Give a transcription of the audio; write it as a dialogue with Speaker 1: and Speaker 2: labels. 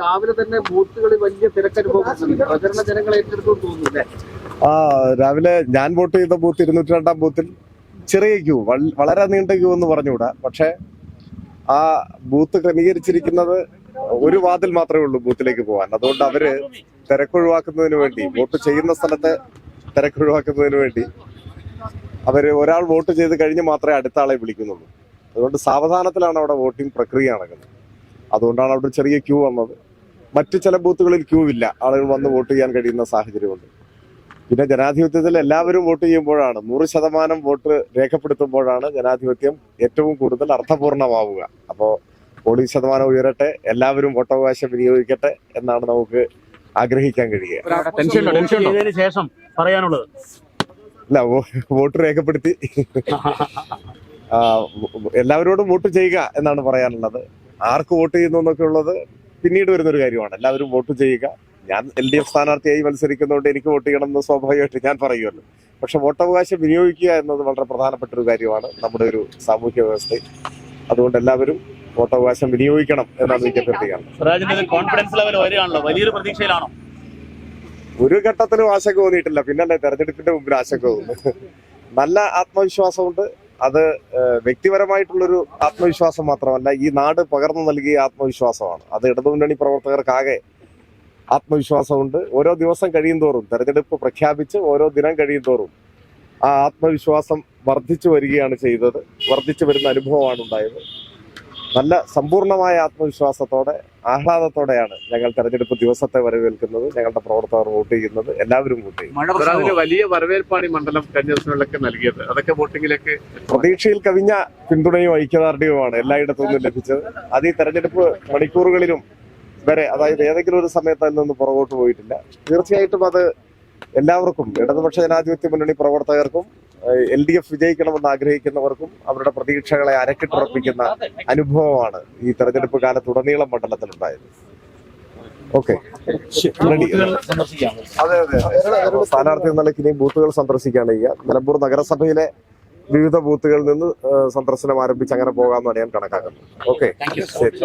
Speaker 1: രാവിലെ തന്നെ ബൂത്തുകളിൽ വലിയ അല്ലേ
Speaker 2: ആ രാവിലെ ഞാൻ വോട്ട് ചെയ്ത ബൂത്ത് ഇരുന്നൂറ്റി രണ്ടാം ബൂത്തിൽ ചെറിയ ക്യൂ വളരെ നീണ്ട ക്യൂ എന്ന് പറഞ്ഞുകൂടാ. പക്ഷെ ആ ബൂത്ത് ക്രമീകരിച്ചിരിക്കുന്നത് ഒരു വാതിൽ മാത്രമേ ഉള്ളൂ ബൂത്തിലേക്ക് പോകാൻ അതുകൊണ്ട് അവർ തിരക്കൊഴിവാക്കുന്നതിന് വേണ്ടി വോട്ട് ചെയ്യുന്ന സ്ഥലത്തെ തിരക്കൊഴിവാക്കുന്നതിന് വേണ്ടി അവർ ഒരാൾ വോട്ട് ചെയ്ത് കഴിഞ്ഞ് മാത്രമേ അടുത്ത ആളെ വിളിക്കുന്നുള്ളൂ. അതുകൊണ്ട് സാവധാനത്തിലാണ് അവിടെ വോട്ടിംഗ് പ്രക്രിയ നടക്കുന്നത്. അതുകൊണ്ടാണ് അവിടെ ചെറിയ ക്യൂ വന്നത്. മറ്റു ചില ബൂത്തുകളിൽ ക്യൂ ഇല്ല. ആളുകൾ വന്ന് വോട്ട് ചെയ്യാൻ കഴിയുന്ന സാഹചര്യമുണ്ട്. പിന്നെ ജനാധിപത്യത്തിൽ എല്ലാവരും വോട്ട് ചെയ്യുമ്പോഴാണ് നൂറ് ശതമാനം വോട്ട് രേഖപ്പെടുത്തുമ്പോഴാണ് ജനാധിപത്യം ഏറ്റവും കൂടുതൽ അർത്ഥപൂർണമാവുക. അപ്പോൾ പോളിംഗ് ശതമാനം ഉയരട്ടെ എല്ലാവരും വോട്ടവകാശം വിനിയോഗിക്കട്ടെ എന്നാണ് നമുക്ക് ആഗ്രഹിക്കാൻ കഴിയുക.
Speaker 3: ശേഷം പറയാനുള്ളത്.
Speaker 2: അല്ല വോട്ട് രേഖപ്പെടുത്തി. എല്ലാവരോടും വോട്ട് ചെയ്യുക എന്നാണ് പറയാനുള്ളത്. ആർക്ക് വോട്ട് ചെയ്യുന്നു എന്നൊക്കെ ഉള്ളത് പിന്നീട് വരുന്നൊരു കാര്യമാണ്. എല്ലാവരും വോട്ട് ചെയ്യുക. ഞാൻ എൽ ഡി എഫ് സ്ഥാനാർത്ഥിയായി മത്സരിക്കുന്നതുകൊണ്ട് എനിക്ക് വോട്ട് ചെയ്യണം എന്ന് സ്വാഭാവികമായിട്ട് ഞാൻ പറയുമല്ലോ. പക്ഷെ വോട്ടവകാശം വിനിയോഗിക്കുക എന്നത് വളരെ പ്രധാനപ്പെട്ട ഒരു കാര്യമാണ് നമ്മുടെ ഒരു സാമൂഹ്യ വ്യവസ്ഥയിൽ. അതുകൊണ്ട് എല്ലാവരും വോട്ടവകാശം വിനിയോഗിക്കണം എന്നാണ് എനിക്ക് അഭ്യർത്ഥിക്കുന്നത്.
Speaker 3: Confidence level വരികയാണല്ലോ. വലിയൊരു പ്രതീക്ഷയിലാണോ?
Speaker 2: ഒരു ഘട്ടത്തിലും ആശങ്ക തോന്നിയിട്ടില്ല. പിന്നല്ലേ തെരഞ്ഞെടുപ്പിന്റെ മുമ്പിൽ ആശങ്ക തോന്നുന്നു. നല്ല ആത്മവിശ്വാസമുണ്ട്. അത് വ്യക്തിപരമായിട്ടുള്ളൊരു ആത്മവിശ്വാസം മാത്രമല്ല ഈ നാട് പകർന്നു നൽകിയ ആത്മവിശ്വാസമാണ്. അത് ഇടതുമുന്നണി പ്രവർത്തകർക്കാകെ ആത്മവിശ്വാസമുണ്ട്. ഓരോ ദിവസം കഴിയും തോറും തെരഞ്ഞെടുപ്പ് പ്രഖ്യാപിച്ച് ഓരോ ദിനം കഴിയും തോറും ആ ആത്മവിശ്വാസം വർദ്ധിച്ചു വരികയാണ് ചെയ്തത്. വർദ്ധിച്ചു വരുന്ന അനുഭവമാണ് ഉണ്ടായത്. നല്ല സമ്പൂർണമായ ആത്മവിശ്വാസത്തോടെ ആഹ്ലാദത്തോടെയാണ് ഞങ്ങൾ തെരഞ്ഞെടുപ്പ് ദിവസത്തെ വരവേൽക്കുന്നത് ഞങ്ങളുടെ പ്രവർത്തകർ വോട്ട് ചെയ്യുന്നത് എല്ലാവരും വോട്ട് ചെയ്യും
Speaker 4: വലിയ വരവേൽപ്പാണ് ഈ മണ്ഡലം കഴിഞ്ഞ ദിവസങ്ങളിലൊക്കെ നൽകിയത്. അതൊക്കെ വോട്ടിങ്ങിലേക്ക്
Speaker 2: പ്രതീക്ഷയിൽ കവിഞ്ഞ പിന്തുണയും ഐക്യദാർഢ്യവുമാണ് എല്ലായിടത്തു നിന്നും ലഭിച്ചത്. അത് ഈ തെരഞ്ഞെടുപ്പ് മണിക്കൂറുകളിലും വരെ അതായത് ഏതെങ്കിലും ഒരു സമയത്ത് അതിൽ നിന്ന് പുറകോട്ട് പോയിട്ടില്ല. തീർച്ചയായിട്ടും അത് എല്ലാവർക്കും ഇടതുപക്ഷ ജനാധിപത്യ മുന്നണി പ്രവർത്തകർക്കും എൽ ഡി എഫ് വിജയിക്കണമെന്ന് ആഗ്രഹിക്കുന്നവർക്കും അവരുടെ പ്രതീക്ഷകളെ അരക്കിട്ടുറപ്പിക്കുന്ന അനുഭവമാണ് ഈ തെരഞ്ഞെടുപ്പ് കാലത്തുടനീളം മണ്ഡലത്തിലുണ്ടായത്. ഓക്കെ. അതെ അതെ സ്ഥാനാർത്ഥി നിലയ്ക്ക് ഇനി ബൂത്തുകൾ സന്ദർശിക്കുകയാണ് ചെയ്യുക നിലമ്പൂർ നഗരസഭയിലെ വിവിധ ബൂത്തുകളിൽ നിന്ന് സന്ദർശനം ആരംഭിച്ച് അങ്ങനെ പോകാമെന്നാണ് ഞാൻ കണക്കാക്കുന്നത്. ഓക്കെ. ശരി.